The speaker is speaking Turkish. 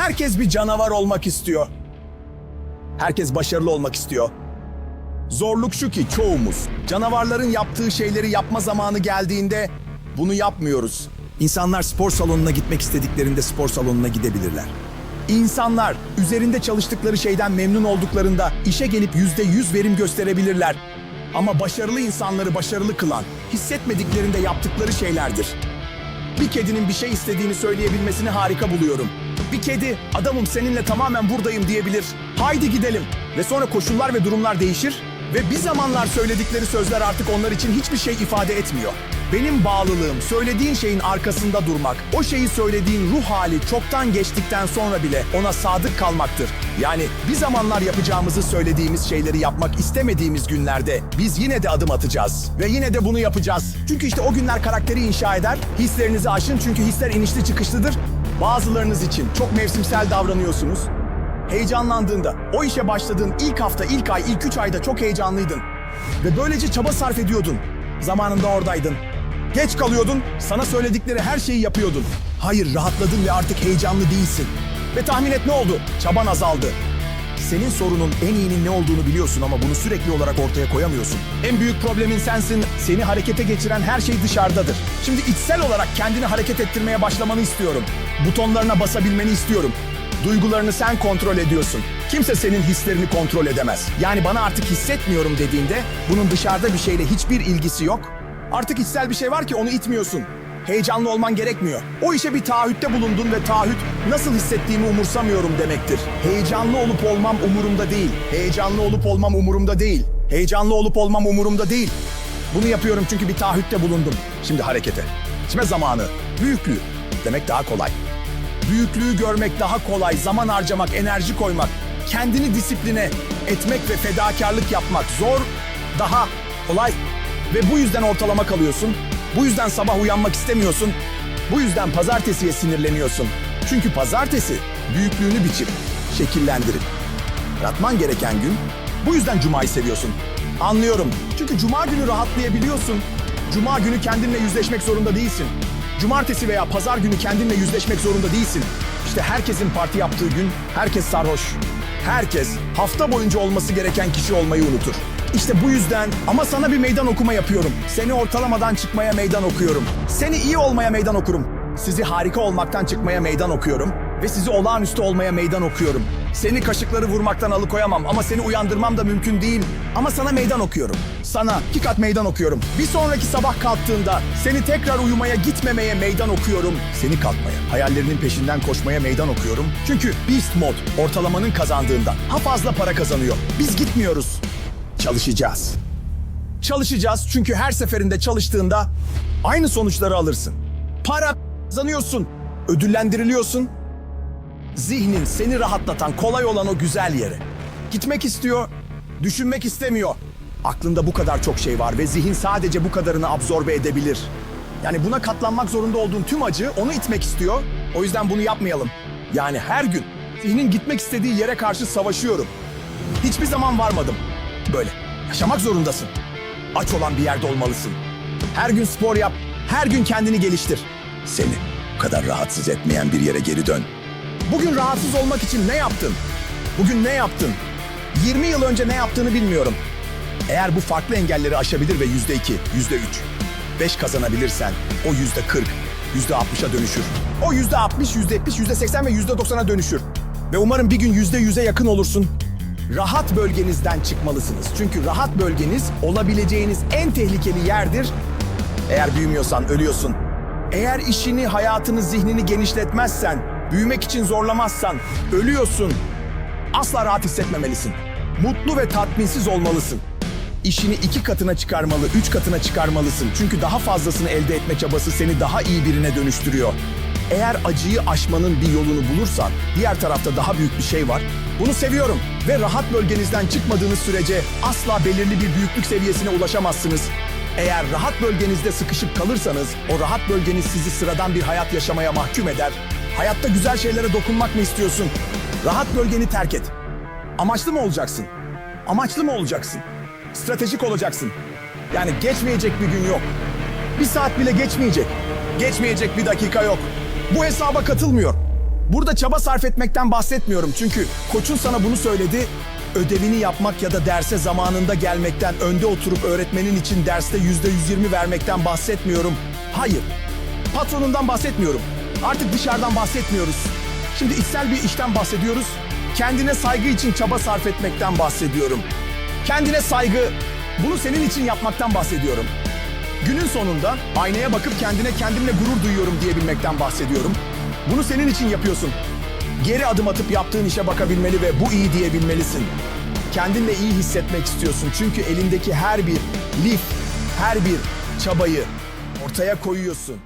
Herkes bir canavar olmak istiyor. Herkes başarılı olmak istiyor. Zorluk şu ki çoğumuz canavarların yaptığı şeyleri yapma zamanı geldiğinde bunu yapmıyoruz. İnsanlar spor salonuna gitmek istediklerinde spor salonuna gidebilirler. İnsanlar üzerinde çalıştıkları şeyden memnun olduklarında işe gelip yüzde yüz verim gösterebilirler. Ama başarılı insanları başarılı kılan, hissetmediklerinde yaptıkları şeylerdir. Bir kedinin bir şey istediğini söyleyebilmesini harika buluyorum. Bir kedi, adamım seninle tamamen buradayım diyebilir. Haydi gidelim. Ve sonra koşullar ve durumlar değişir. Ve bir zamanlar söyledikleri sözler artık onlar için hiçbir şey ifade etmiyor. Benim bağlılığım, söylediğin şeyin arkasında durmak, o şeyi söylediğin ruh hali çoktan geçtikten sonra bile ona sadık kalmaktır. Yani bir zamanlar yapacağımızı söylediğimiz şeyleri yapmak istemediğimiz günlerde biz yine de adım atacağız. Ve yine de bunu yapacağız. Çünkü işte o günler karakteri inşa eder. Hislerinizi aşın çünkü hisler inişli çıkışlıdır. Bazılarınız için çok mevsimsel davranıyorsunuz. Heyecanlandığında, o işe başladığın ilk hafta, ilk ay, ilk üç ayda çok heyecanlıydın. Ve böylece çaba sarf ediyordun. Zamanında oradaydın. Geç kalıyordun, sana söyledikleri her şeyi yapıyordun. Hayır, rahatladın ve artık heyecanlı değilsin. Ve tahmin et ne oldu? Çaban azaldı. Senin sorunun en iyinin ne olduğunu biliyorsun ama bunu sürekli olarak ortaya koyamıyorsun. En büyük problemin sensin. Seni harekete geçiren her şey dışarıdadır. Şimdi içsel olarak kendini hareket ettirmeye başlamanı istiyorum. Butonlarına basabilmeni istiyorum. Duygularını sen kontrol ediyorsun. Kimse senin hislerini kontrol edemez. Yani bana artık hissetmiyorum dediğinde bunun dışarıda bir şeyle hiçbir ilgisi yok. Artık içsel bir şey var ki onu itmiyorsun. Heyecanlı olman gerekmiyor. O işe bir taahhütte bulundun ve taahhüt nasıl hissettiğimi umursamıyorum demektir. Heyecanlı olup olmam umurumda değil. Heyecanlı olup olmam umurumda değil. Heyecanlı olup olmam umurumda değil. Bunu yapıyorum çünkü bir taahhütte bulundum. Şimdi harekete. Kime zamanı? Büyüklüğü. Demek daha kolay. Büyüklüğü görmek daha kolay, zaman harcamak, enerji koymak, kendini disipline etmek ve fedakarlık yapmak zor, daha kolay. Ve bu yüzden ortalama kalıyorsun. Bu yüzden sabah uyanmak istemiyorsun. Bu yüzden pazartesiye sinirleniyorsun. Çünkü pazartesi büyüklüğünü biçip, şekillendirip, yaratman gereken gün. Bu yüzden cumayı seviyorsun. Anlıyorum. Çünkü cuma günü rahatlayabiliyorsun. Cuma günü kendinle yüzleşmek zorunda değilsin. Cumartesi veya pazar günü kendinle yüzleşmek zorunda değilsin. İşte herkesin parti yaptığı gün herkes sarhoş. Herkes hafta boyunca olması gereken kişi olmayı unutur. İşte bu yüzden ama sana bir meydan okuma yapıyorum. Seni ortalamadan çıkmaya meydan okuyorum. Seni iyi olmaya meydan okurum. Sizi harika olmaktan çıkmaya meydan okuyorum ve sizi olağanüstü olmaya meydan okuyorum. Seni kaşıkları vurmaktan alıkoyamam ama seni uyandırmam da mümkün değil. Ama sana meydan okuyorum. Sana iki kat meydan okuyorum. Bir sonraki sabah kalktığında seni tekrar uyumaya gitmemeye meydan okuyorum. Seni kalkmaya, hayallerinin peşinden koşmaya meydan okuyorum. Çünkü Beast Mode ortalamanın kazandığından daha fazla para kazanıyor. Biz gitmiyoruz. Çalışacağız. Çalışacağız çünkü her seferinde çalıştığında aynı sonuçları alırsın. Para kazanıyorsun, ödüllendiriliyorsun. Zihnin seni rahatlatan kolay olan o güzel yere. Gitmek istiyor, düşünmek istemiyor. Aklında bu kadar çok şey var ve zihin sadece bu kadarını absorbe edebilir. Yani buna katlanmak zorunda olduğun tüm acı onu itmek istiyor. O yüzden bunu yapmayalım. Yani her gün zihnin gitmek istediği yere karşı savaşıyorum. Hiçbir zaman varmadım. Böyle. Yaşamak zorundasın. Aç olan bir yerde olmalısın. Her gün spor yap. Her gün kendini geliştir. Seni bu kadar rahatsız etmeyen bir yere geri dön. Bugün rahatsız olmak için ne yaptın? Bugün ne yaptın? 20 yıl önce ne yaptığını bilmiyorum. Eğer bu farklı engelleri aşabilir ve yüzde iki, yüzde üç, beş kazanabilirsen o yüzde kırk, yüzde altmışa dönüşür. O yüzde altmış, yüzde yetmiş, yüzde seksen ve yüzde doksana dönüşür. Ve umarım bir gün yüzde yüze yakın olursun. Rahat bölgenizden çıkmalısınız. Çünkü rahat bölgeniz olabileceğiniz en tehlikeli yerdir. Eğer büyümüyorsan ölüyorsun. Eğer işini, hayatını, zihnini genişletmezsen, büyümek için zorlamazsan ölüyorsun. Asla rahat hissetmemelisin. Mutlu ve tatminsiz olmalısın. İşini iki katına çıkarmalı, üç katına çıkarmalısın. Çünkü daha fazlasını elde etme çabası seni daha iyi birine dönüştürüyor. Eğer acıyı aşmanın bir yolunu bulursan, diğer tarafta daha büyük bir şey var. Bunu seviyorum ve rahat bölgenizden çıkmadığınız sürece asla belirli bir büyüklük seviyesine ulaşamazsınız. Eğer rahat bölgenizde sıkışıp kalırsanız, o rahat bölgeniz sizi sıradan bir hayat yaşamaya mahkum eder. Hayatta güzel şeylere dokunmak mı istiyorsun? Rahat bölgeni terk et. Amaçlı mı olacaksın? Amaçlı mı olacaksın? Stratejik olacaksın. Yani geçmeyecek bir gün yok. Bir saat bile geçmeyecek. Geçmeyecek bir dakika yok. Bu hesaba katılmıyor. Burada çaba sarf etmekten bahsetmiyorum çünkü koçun sana bunu söyledi. Ödevini yapmak ya da derse zamanında gelmekten, önde oturup öğretmenin için derste yüzde 120 vermekten bahsetmiyorum. Hayır, patronundan bahsetmiyorum. Artık dışarıdan bahsetmiyoruz. Şimdi içsel bir işten bahsediyoruz. Kendine saygı için çaba sarf etmekten bahsediyorum. Kendine saygı, bunu senin için yapmaktan bahsediyorum. Günün sonunda aynaya bakıp kendine kendimle gurur duyuyorum diyebilmekten bahsediyorum. Bunu senin için yapıyorsun. Geri adım atıp yaptığın işe bakabilmeli ve bu iyi diyebilmelisin. Kendinle iyi hissetmek istiyorsun çünkü elindeki her bir lif, her bir çabayı ortaya koyuyorsun.